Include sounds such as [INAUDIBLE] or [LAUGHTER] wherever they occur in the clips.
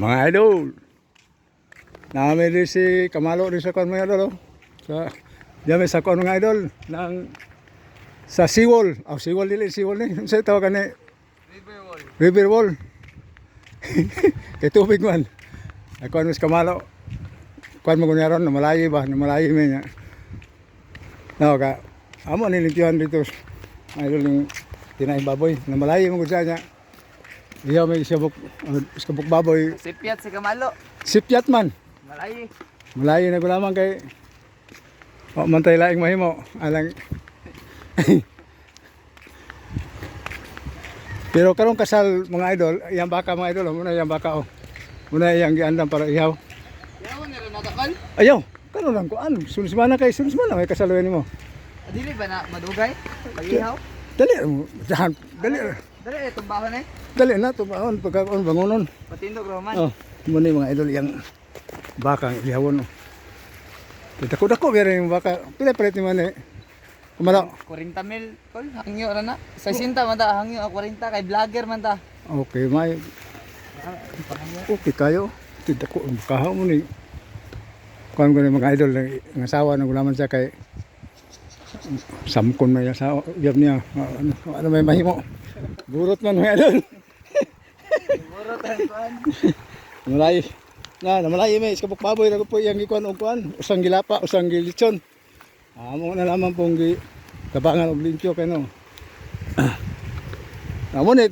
Mga idol. Namin rin si Kamalo rin sa kwan mga idol. Oh. Sa, may sa kwan mga idol. Ng, sa seawall. Oh, seawall dili, seawall ni. Ano sa'yo tawagan ni? River wall. [LAUGHS] Kay tubig man. Ako ano si Kamalo. Kwan mo kunya ron, namalayi ba? Namalayi mo niya. No, ka. Amo nilitiwan dito. Idol yung tinaing baboy. Namalayi mo kunya niya. Iyaw may isabok, uh, isabok baboy. Sipyat si Kamalo. Sipyat man. Malayi. Malayo na ko lamang kay O mantay laing mahimo alang [LAUGHS] Pero karong kasal mga idol, iyang baka mga idol, oh, muna iyang baka oh. Muna iyang giandam para ihaw. Yawan na rin natakal. Ayaw, karon lang ko an, sulis mana kay sulis mana may kasaluyan nimo. Dili ba na madugay? Pag-ihaw? Dali mo, dahan, dali. Dali, itong bahon eh. Dali na tumaon pagkaon bangonon. Patindog Roman. Oh, muna yung mga idol iyang baka ang ihawon oh. Kita ko dako pero yung baka pila palit ni man eh. Kumala. 40 mil. Kol, hangyo na na. Sa sinta man ta, hangyo ang 40 kay vlogger man ta. Okay, may okay kayo. Tidak ko kahaw mo ni. Kuan ko ni mga idol ng asawa na gulaman siya kay samkon may asawa. Yab niya. ah, Ano, ano may mahimo. Burot man mga idol. Siguro tan kuan. Malay. Na, namalay may iskabok baboy ko po iyang ikuan og kuan. Usang gilapa, usang gilitson. Amo na lamang pong gi tabangan og limpyo kay no. [CLEARS THROAT] Amo ni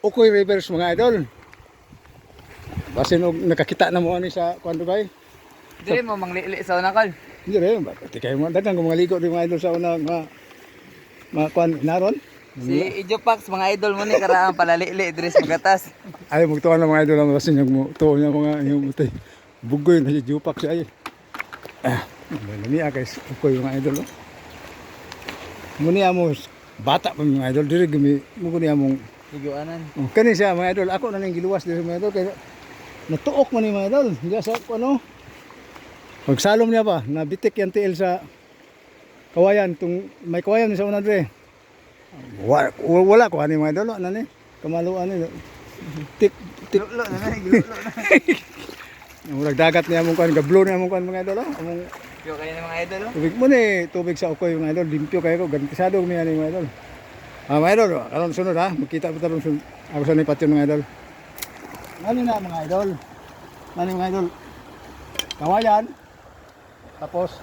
Ukoy Rivers mga idol. Basin og nakakita na mo ani sa kuan Dubai. Dili mo manglili sa una. Hindi rin, bakit kay mo dagang mga ligo di mga idol sa una mga mga kuan naron. Si Ijopax mga idol mo ni karaan palalili diri sa magatas. Ay mo tuwa na mga idol ang basin yung tuwa niya mga yung mutay. Bugoy na si Jupak siya ay. Ah, niya kay Ukoy mga idol. Oh. Muni amo bata pa mga idol diri gumi mo kuni among Higuanan. Oh, kani siya mga idol, ako na ning giluwas diri mga idol kay natuok man ni mga idol. Diya sa ano. Pagsalom niya pa, nabitik yan tiil sa kawayan tung may kawayan ni sa una diri. Wala, wala ko ani mga idol, ano ni? Kamaluan ni. Tik tik Lulo na na, [LAUGHS] lulo na. Murag dagat niya among kan, gablo niya among kan mga idol. Among Yo kayo mga idol oh. tubig mo ni, tubig sa ukoy mga idol, limpyo kayo ko, gantisado niya ni mga idol. Ah, mga idol, karon sunod ha, makita pa tarong sunod. Ako sa ni patyo mga idol. Ano na mga idol? Ano mga idol? Kawayan. Tapos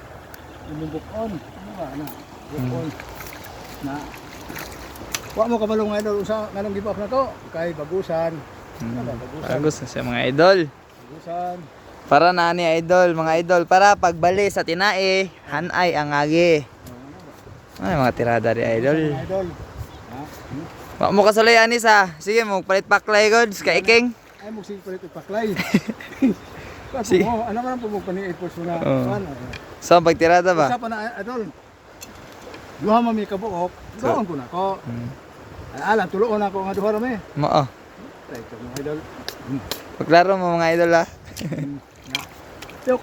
lumubukon. Ano ba? Ano? Bukon. Na Wa mo kabalo mga idol usa nganong up na to kay bagusan. Ano ba? Bagusan. Bagus na siya mga idol. Bagusan. Para na ni idol, mga idol, para pagbali sa tinae, hanay ang agi. Ay, mga tirada ri idol. Idol. Ha? Wa mo kasulay anis ha. Sige mo palit paklay gods kay Iking. Ay mo sige palit ipaklay. Sige. [LAUGHS] Sige. Mo, ano man po mo pani ipos na. Ano? So pagtirada ba? Usa pa na idol. Duha man mi kabuok. Duha ko na ko. Hmm. Ala tuloon ako nga duha ra mi. Mao. Try ko mga idol. Paglaro mo mga idol [LAUGHS] ha. Tuk.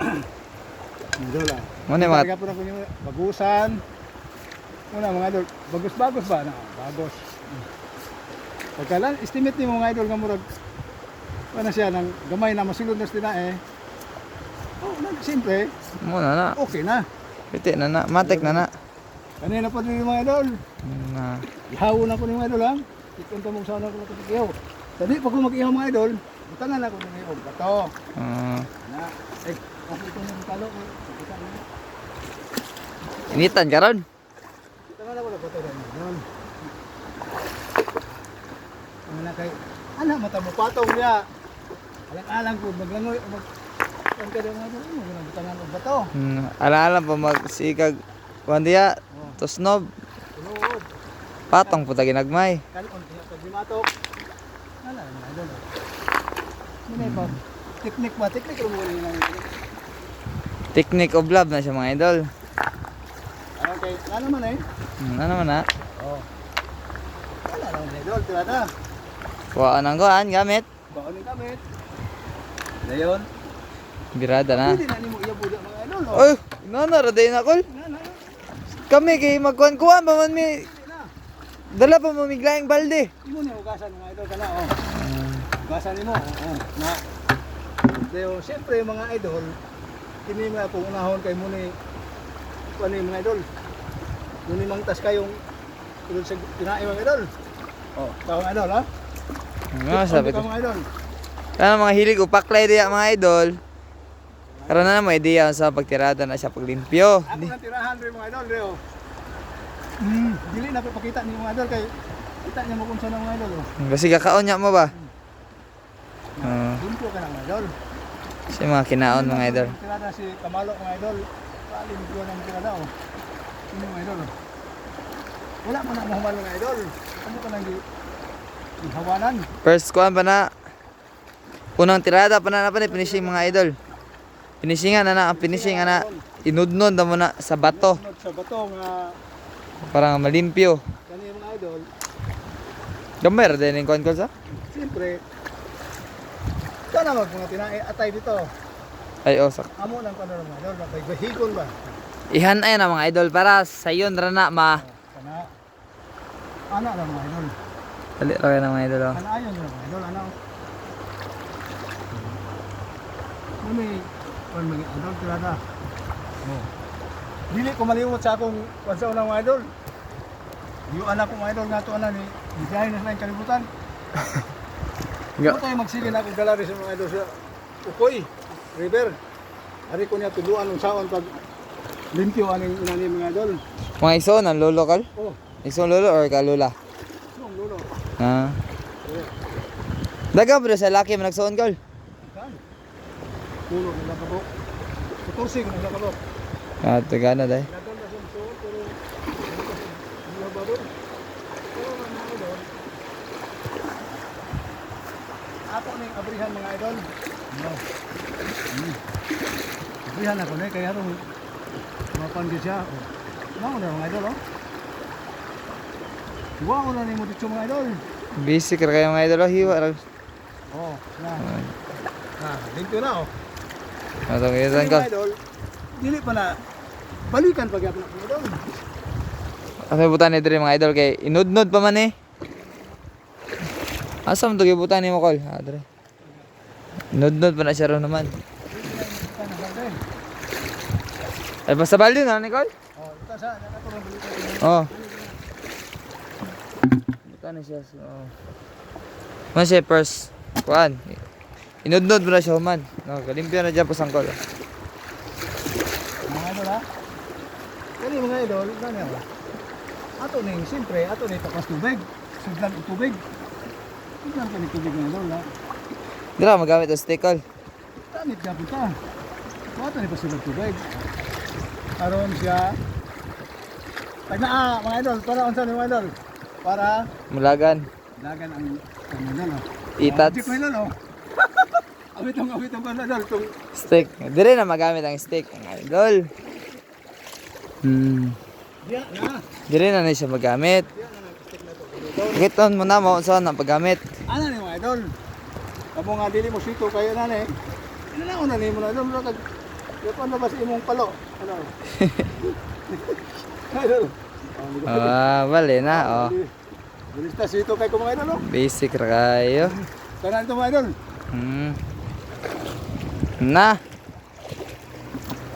[COUGHS] Idol ah. Mo ni mga Talaga po na yung bagusan. Una mga idol, bagus-bagus ba na? Bagos. Pagkalan, estimate ni mga idol nga murag ano siya nang gamay na masulod na sila eh. Oh, nag simple, mo na na. okay na. Piti na na, matik na na. Kanina pa din yung mga idol. Na. Ihaw na ko ng mga idol ha. Ikunta mo sana ko mag-ihaw. Tadi pag ko mag-ihaw mga idol, butangan ako ng ihaw. Bato. Ah, Na. Eh, okay ko yung talo. initan karon. Butangan ako ng bato rin. Yun. Ano na kay, anak mata mo patong niya. Alang-alang ko, maglangoy, mag... Ang kada mga idol, ano, butangan ng bato. Hmm, ala-ala pa magsikag wandiya tosnob Tulood. patong puta ginagmay. Kanon, pag dimatok. Ano, mga idol. Ano ba? Teknik ba? Teknik mo ng Technique of love na siya mga idol. Okay, ano man eh? Hmm, ano man na? Oo. Wala lang idol, tira na. Kuhaan ang kuhaan gamit. Baon ni gamit. Dayon. Birada na. Pwede na ni mo iyabuda mga idol. oh. Oy, nana ra day na kol. Na, na, na. Kami kay magkuhan-kuhan pa man mi dala pa mo miglaing balde. Imo ni ugasan mga idol kana oh. Basa nimo. Oo. Na Deo, siyempre mga idol, kini mga kung unahon kay mo ni kuan ni mga idol. Muni mang tas kayong tulad sa tinae mga idol. Oh, tao mga idol ha. Nga, sabi ko. mga idol. Ano mga hilig upaklay diya mga idol. Karon na mo idea sa pagtirada na siya paglimpyo. Ako nang tirahan rin mga idol, Deo. Hmm, dili na pakita ni mga idol kay kita niya mo kung saan mga idol. Oh. Kasi kakaon niya mo ba? Oo. Limpo ka na mga idol. Si mga kinaon mga idol. Tirada si Kamalo mga idol. Kalim ko ng tirada oh. Sino mga idol? oh? Wala mo na mahumalo mga idol. Ano ka nang di hawanan? First kuan pa na. Unang tirada pa na na pa ni finishing mga idol. Finishingan na na ang finishing ana inudnod na mo na sa bato Sunod sa bato nga para malimpyo. kani mga idol. Gamay ra din yung kuan ko sa. Siyempre kana mag mga tinae atay dito. Ay oh sak. Amo nang kano mga idol, may vehicle ba? Ihan ay na mga idol para sayon ra na ma. Kana ana lang mga idol. Dali ra kayo na mga idol. oh. Ano ayon na mga idol, ano? Muni, kung mga idol, tirada. Oh. Dili ko malimot sa akong wansa unang mga idol. Yung anak ko mga idol [LAUGHS] nga to ana ni Bigahin na sila yung kalibutan. Ga- Ano tayo magsige na akong galari sa mga idol sa Ukoy, River. Ari ko niya tuluan ng saon pag limpyo aning inani mga idol. Mga iso ng lolo kal? Oh, Iso lolo or kalula? nung lulo. Ah. Daga bro sa laki man nagsuon kal. Kan? Puno ng lakabok. Tutursi ko ng lakabok. Ah, taga na idol, ako na yung abrihan mga idol. No. Hmm. Abrihan ako na, kaya rin mapanggit siya. Oh. Ano na mga idol, oh? Hiwa ko na ni mo dito mga idol. Basic ra kayo mga idol oh, hiwa ra. Oh, na. Na, dito na, oh. Kal. mga idol, dili pa na balikan pag yapon mga idol. Asa butan ni diri mga idol kay inudnod pa man eh. Asa man to gibutan ni mo kol? Ah, diri. Inudnod pa na siya ron naman. Ano? Ay basta balde na ni kol? Oh, ito sa nakatulong balikan. Oh. Butan na siya. So, oh. Man siya first. Kuan. Inudnod mo na siya human. No, kalimpyo na dyan po sangkol. Mga idol ha? Kani mga idol, gani ako. Ato ning siyempre, ato ni tapas tubig. Sugdan og tubig. Sugdan ka ni tubig mga idol ha. Dira magamit ang stick kol. Tanit ka kita. Ato ni pasugad tubig. Karon siya Tagnaa mga idol, para unsa ni mga idol? Para Mulagan. dagan ang ang idol. oh. Itats. Mga idol oh. Abitong abitong mga idol tung Stick. Dire na magamit ang stick. Ang idol. Hmm. diya na. Dire na na siya magamit. Na na to. Kiton mo na mo saan ang paggamit. Ano ni mga idol? Amo nga dili mo sito kayo na ni. Ano na una ni mo na idol kag Yo pa na ba sa imong palo? Ano? idol. [LAUGHS] Ko- Ah, bali na oh. Bilista sito kay mga idol. oh. Basic ra kayo. Tanan ito mga idol. Hmm. Na.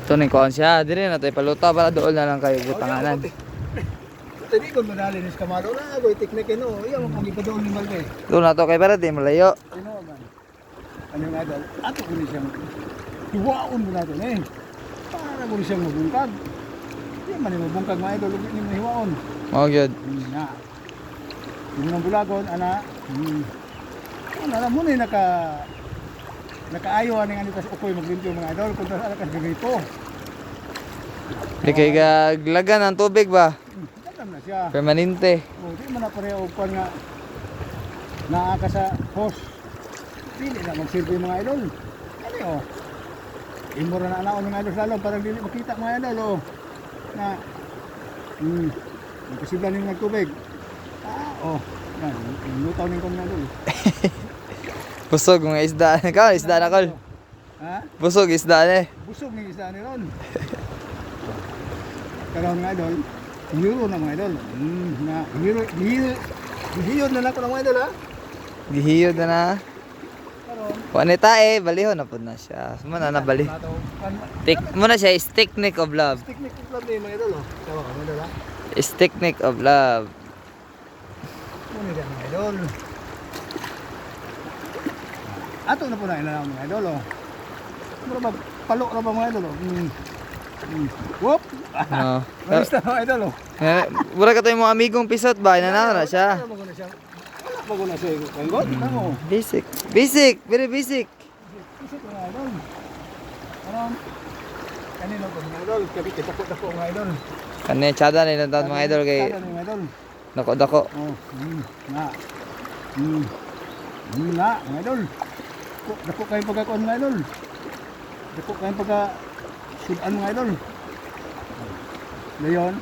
Ito ni kuan siya. Dire na tayo paluta para doon na lang kayo butanganan. Tadi ko madali ni Kamaro na agoy teknik no. Iya mo kung ipadoon ni Malde. Doon na to kay para di malayo. Ano man? Ano nga idol? Ato ko ni siyang hiwaon mo natin eh. Para mo ni siyang mabungkag. Di man ni mabungkag mga idol, ug ni mo hiwaon. Mao gyud. Hmm, na. Yung mga bulagon, ana. Hmm. Ano, alam mo na yung naka nakaayo ani nito sa ukoy maglimpyo mga idol kung sa ka ganito. Di kay gaglagan ng tubig ba? Alam na siya. Permanente. O, di man na pareho kung nga naa ka sa host. Dili na magsilbi mga idol. Ano oh. Imura na anaon mga idol lalo para dili makita mga idol oh. Na hmm. Nagkasiblan yung nagtubig. Ah, oh. Yan, lutaw ning kong idol. [LAUGHS] Busog mga isda. [LAUGHS] Ka, isda na kol. Ha? Busog isda na eh. Busog ni isa ni Ron. [LAUGHS] Karon nga idol, hero na mga idol. Hmm, na hero, hero, hero na lang ko ng mga idol ha. Gihiyod na na. Wanita eh, balihon na po na siya. Sumana na bali. Nato, kan, Tik mo na siya, is technique of love. technique ko lang din mga idol, oh. Tawa ka, mga idol, ha? Is technique of love. Muna dyan, mga idol. Ato na po na ina mga idol, oh. Ano ba, palo na ba mga idol, oh? Mm. Mm. Whoop! [LAUGHS] Malis na mga idol, oh. Eh, Mura ka yung mga amigong pisot ba? Inanaw na siya. Wala maguna siya. Maguna siya. Kanggot, tamo. Basic. Basic. Very basic. Isip mga idol. Parang, kanino po mga idol, kabi kitako-dako mga idol. Kanya tsada na ilang taon mga idol kay ni idol. nako-dako. Oh, mm, nga. Mm. Mm, nga, mga idol. Dako, dako kayo pagkakuan mga idol. Dako kayo pagka sudan mga idol. Ngayon,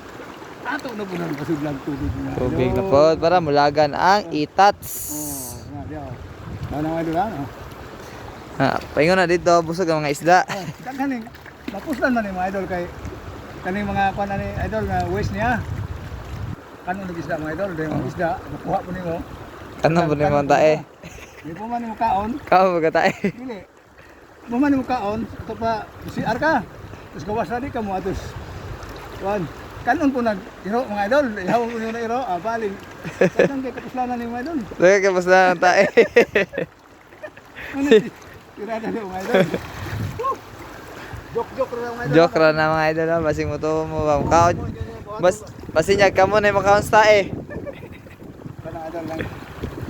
ato na po ng pasudlag tubig mga idol. Tubig na po para mulagan ang itats. Oh, nga, diyaw. Ano mga idol ha? Oh. Ha, paingon na dito, busog ang mga isda. Oh, kaganing, napuslan man ni mga idol kay kaning mga kuan ni idol nga waste niya. Kano nag isda mga idol, dahil mga isda, nakuha po nimo. Ano po ni mga tae? Di po man nimo kaon, Kamo ba tae? dili. Mo man nimo kaon, ito pa CR ka. Tapos gawas na di ka mo atos. Kuan, kanon po nag iro mga idol, ihaw po nimo na iro, ah baling. Kadang kay kapuslanan ni mga idol. Lagi ka basta ng tae. Ano Tirada ni mga idol. Joke-joke ra mga idol. Joke ra na mga idol, basing mo to mo ba? Kaon. Bas, basinyag ka mo na yung makaon sa tae. Kana idol lang.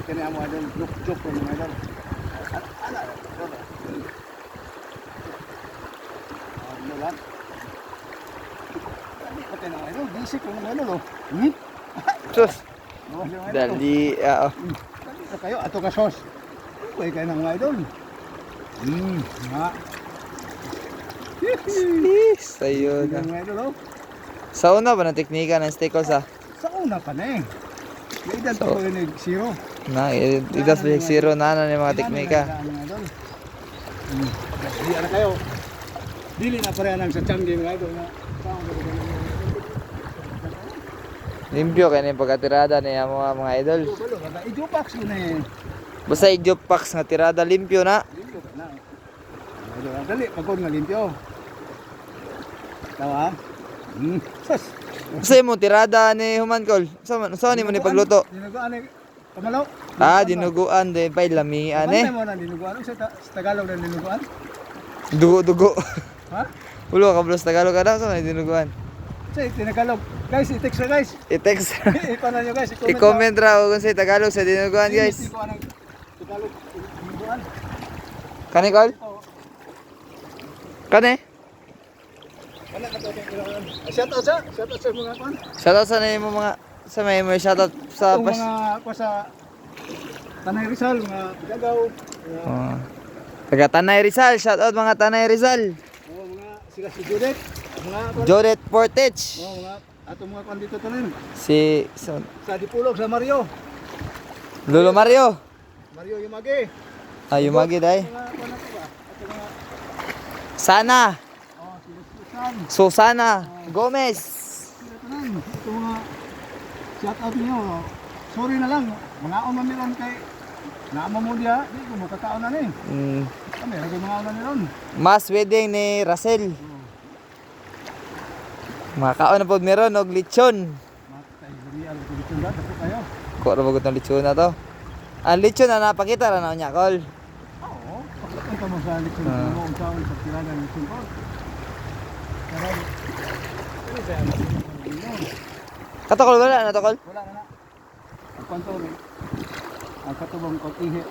Kani amo idol joke ko mga idol. Ala. Ano lang. Dali pa tayo mga idol. Basic ko mga idol oh. Hmm? Sus, dali, ah, oh. Dali na kayo ato ka sauce. Uy kayo ng mga idol. Hmm. Yan mga idol oh. Sa una ba ng teknika ng steakhouse ha? Sa una pa na eh. May edad pa ko yun zero. Na, idas pa zero na na yung mga teknika. Di na kayo. Dili na pareha sa Changi mga idol nga. Saan ko ba Limpyo na yung pagkatirada niya mga mga idol. Ijupax mo na eh. Basta i-jopax nga tirada limpyo na. Limpyo na. Dali, pagod nga limpyo. Tawa? Hmm. Sas. Basta yung tirada ni Human Col. Saan sa ni mo ni pagluto? Dinuguan Kamalaw? Ah, dinuguan din pa lamian Ano eh. mo na dinuguan? Ano sa, ta- sa Tagalog na dinuguan? Dugo-dugo. Ha? Ulo ka blos Tagalog ka daw sa may dinuguan. Sa Tinagalog. Guys, i-text na guys. I-text. [LAUGHS] Ipanan nyo guys. I-comment raw kung sa Tagalog sa dinuguan guys. Hindi ko anong Tagalog. Dinuguan. Kani Col? Kani? Wala ka to. dinuguan. Ah, Shout out sa. Shout out sa mga kwan. Shoutout sa na mo mga sa may may shoutout sa Itong pas. mga kwa sa Tanay Rizal, mga Pigagaw, mga, Oh. Taga Tanay Rizal, shoutout mga Tanay Rizal. oh, mga sila si Judith, mga Jodet Portage. oh, mga ato mga kwan dito tanin. Si so, Sa Dipulog sa Mario, Lolo Mario. Mario Yumagi. Ay, umagi day. Mga kwan nato ba? Ato mga Sana, oh, sila Susan, Susana, Gomez. sila tanan. Ito mga shout out niyo. Sorry na lang, mga on man kay Naama mo diya, di ko mo kakaon na ni. Mm, Kami, lagi mga on na ron. mas wedding ni Russell. Makaon na po meron og lechon. Matay, dali ang tulad ako kayo. Ko ra bagod ng lechon na to. Ang lechon na napakita ra na niya, Col. Oo, pagkapunta mo sa Ah. mo kung saan sa tirada ng ko. Pero, ano sa Katokol wala na to, Col. Wala na. Ang kwanto rin. Ang katubang ko ihi.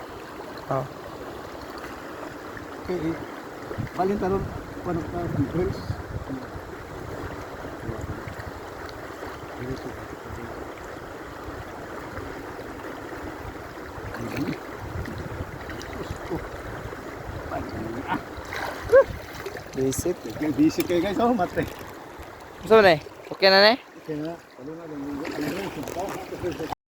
Oh. Okay, eh. Balin taron. Paano ka? Drills. Visit. Busy kayo guys, oh, mate. Gusto mo na eh? Okay na na eh? Okay na,